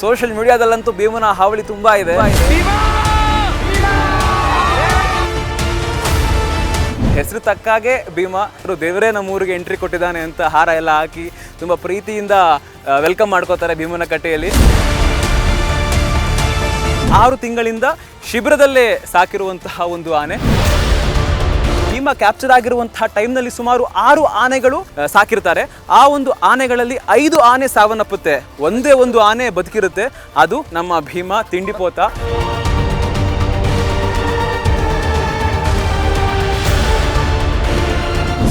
Social ಮೀಡಿಯಾದಲ್ಲಂತೂ ಭೀಮನ ಹಾವಳಿ ತುಂಬಾ ಇದೆ. ಹೆಸರು ತಕ್ಕಾಗೆ ಭೀಮ. ಅವರು ದೇವರೇ ನಮ್ಮೂರಿಗೆ ಎಂಟ್ರಿ ಕೊಟ್ಟಿದ್ದಾನೆ ಅಂತ ಹಾರ ಎಲ್ಲ ಹಾಕಿ ತುಂಬ ಪ್ರೀತಿಯಿಂದ ವೆಲ್ಕಮ್ ಮಾಡ್ಕೋತಾರೆ ಭೀಮನ ಕಟ್ಟೆಯಲ್ಲಿ. ಆರು ತಿಂಗಳಿಂದ ಶಿಬಿರದಲ್ಲೇ ಸಾಕಿರುವಂತಹ ಒಂದು ಆನೆ. ಭೀಮ ಕ್ಯಾಪ್ಚರ್ ಆಗಿರುವಂತಹ ಟೈಮ್ನಲ್ಲಿ ಸುಮಾರು ಆರು ಆನೆಗಳು ಸಾಕಿರ್ತಾರೆ. ಆ ಒಂದು ಆನೆಗಳಲ್ಲಿ ಐದು ಆನೆ ಸಾವನ್ನಪ್ಪುತ್ತೆ. ಒಂದೇ ಒಂದು ಆನೆ ಬದುಕಿರುತ್ತೆ. ಅದು ನಮ್ಮ ಭೀಮ ತಿಂಡಿಪೋತ.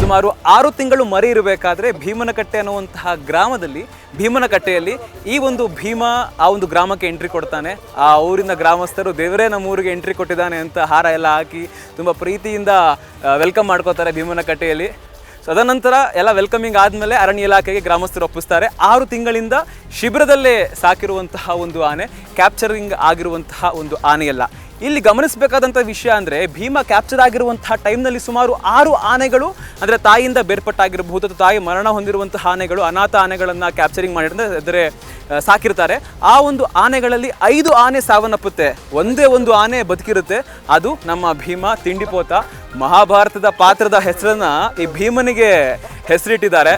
ಸುಮಾರು ಆರು ತಿಂಗಳು ಮರಿ ಇರಬೇಕಾದ್ರೆ ಭೀಮನಕಟ್ಟೆ ಅನ್ನುವಂತಹ ಗ್ರಾಮದಲ್ಲಿ, ಭೀಮನಕಟ್ಟೆಯಲ್ಲಿ ಈ ಒಂದು ಭೀಮ ಆ ಒಂದು ಗ್ರಾಮಕ್ಕೆ ಎಂಟ್ರಿ ಕೊಡ್ತಾನೆ. ಆ ಊರಿನ ಗ್ರಾಮಸ್ಥರು ದೇವರೇ ನಮ್ಮ ಊರಿಗೆ ಎಂಟ್ರಿ ಕೊಟ್ಟಿದ್ದಾನೆ ಅಂತ ಹಾರ ಎಲ್ಲ ಹಾಕಿ ತುಂಬ ಪ್ರೀತಿಯಿಂದ ವೆಲ್ಕಮ್ ಮಾಡ್ಕೋತಾರೆ ಭೀಮನಕಟ್ಟೆಯಲ್ಲಿ. ಸೊ ಅದನಂತರ ಎಲ್ಲ ವೆಲ್ಕಮಿಂಗ್ ಆದಮೇಲೆ ಅರಣ್ಯ ಇಲಾಖೆಗೆ ಗ್ರಾಮಸ್ಥರು ಒಪ್ಪಿಸ್ತಾರೆ. ಆರು ತಿಂಗಳಿಂದ ಶಿಬಿರದಲ್ಲೇ ಸಾಕಿರುವಂತಹ ಒಂದು ಆನೆ ಕ್ಯಾಪ್ಚರಿಂಗ್ ಆಗಿರುವಂತಹ ಒಂದು ಆನೆಯಲ್ಲ. ಇಲ್ಲಿ ಗಮನಿಸಬೇಕಾದಂಥ ವಿಷಯ ಅಂದರೆ ಭೀಮ ಕ್ಯಾಪ್ಚರ್ ಆಗಿರುವಂತಹ ಟೈಮ್ನಲ್ಲಿ ಸುಮಾರು ಆರು ಆನೆಗಳು ಅಂದರೆ ತಾಯಿಯಿಂದ ಬೇರ್ಪಟ್ಟಾಗಿರಬಹುದು ಅಥವಾ ತಾಯಿ ಮರಣ ಹೊಂದಿರುವಂತಹ ಆನೆಗಳು, ಅನಾಥ ಆನೆಗಳನ್ನು ಕ್ಯಾಪ್ಚರಿಂಗ್ ಮಾಡಿದ್ರೆ ಅಂದರೆ ಸಾಕಿರ್ತಾರೆ. ಆ ಒಂದು ಆನೆಗಳಲ್ಲಿ ಐದು ಆನೆ ಸಾವನ್ನಪ್ಪುತ್ತೆ. ಒಂದೇ ಒಂದು ಆನೆ ಬದುಕಿರುತ್ತೆ. ಅದು ನಮ್ಮ ಭೀಮ ತಿಂಡಿಪೋತ ಮಹಾಭಾರತದ ಪಾತ್ರದ ಹೆಸರನ್ನ ಈ ಭೀಮನಿಗೆ ಹೆಸರಿಟ್ಟಿದ್ದಾರೆ.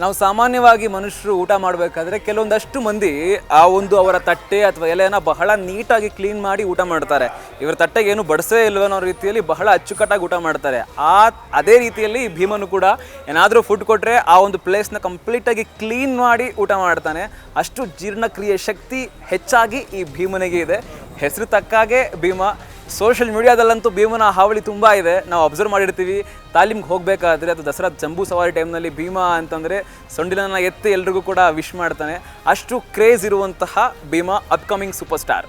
ನಾವು ಸಾಮಾನ್ಯವಾಗಿ ಮನುಷ್ಯರು ಊಟ ಮಾಡಬೇಕಾದ್ರೆ ಕೆಲವೊಂದಷ್ಟು ಮಂದಿ ಆ ಒಂದು ಅವರ ತಟ್ಟೆ ಅಥವಾ ಎಲೆಯನ್ನು ಬಹಳ ನೀಟಾಗಿ ಕ್ಲೀನ್ ಮಾಡಿ ಊಟ ಮಾಡ್ತಾರೆ. ಇವರ ತಟ್ಟೆಗೆ ಏನು ಬಡಿಸೇ ಇಲ್ವ ಅನ್ನೋ ರೀತಿಯಲ್ಲಿ ಬಹಳ ಅಚ್ಚುಕಟ್ಟಾಗಿ ಊಟ ಮಾಡ್ತಾರೆ. ಆ, ಅದೇ ರೀತಿಯಲ್ಲಿ ಭೀಮನು ಕೂಡ ಏನಾದರೂ ಫುಡ್ ಕೊಟ್ಟರೆ ಆ ಒಂದು ಪ್ಲೇಸ್ನ ಕಂಪ್ಲೀಟಾಗಿ ಕ್ಲೀನ್ ಮಾಡಿ ಊಟ ಮಾಡ್ತಾನೆ. ಅಷ್ಟು ಜೀರ್ಣಕ್ರಿಯೆ ಶಕ್ತಿ ಹೆಚ್ಚಾಗಿ ಈ ಭೀಮನಿಗೆ ಇದೆ. ಹೆಸರು ತಕ್ಕಾಗೆ ಭೀಮ. ಸೋಷಿಯಲ್ ಮೀಡಿಯಾದಲ್ಲಂತೂ ಭೀಮನ ಹಾವಳಿ ತುಂಬ ಇದೆ. ನಾವು ಅಬ್ಸರ್ವ್ ಮಾಡಿರ್ತೀವಿ. ತಾಲೀಮ್ಗೆ ಹೋಗಬೇಕಾದ್ರೆ ಅದು ದಸರಾ ಜಂಬೂ ಸವಾರಿ ಟೈಮ್ನಲ್ಲಿ ಭೀಮ ಅಂತಂದರೆ ಸೊಂಡಿಲನ್ನು ಎತ್ತಿ ಎಲ್ರಿಗೂ ಕೂಡ ವಿಶ್ ಮಾಡ್ತಾನೆ. ಅಷ್ಟು ಕ್ರೇಜ್ ಇರುವಂತಹ ಭೀಮ ಅಪ್ಕಮಿಂಗ್ ಸೂಪರ್ ಸ್ಟಾರ್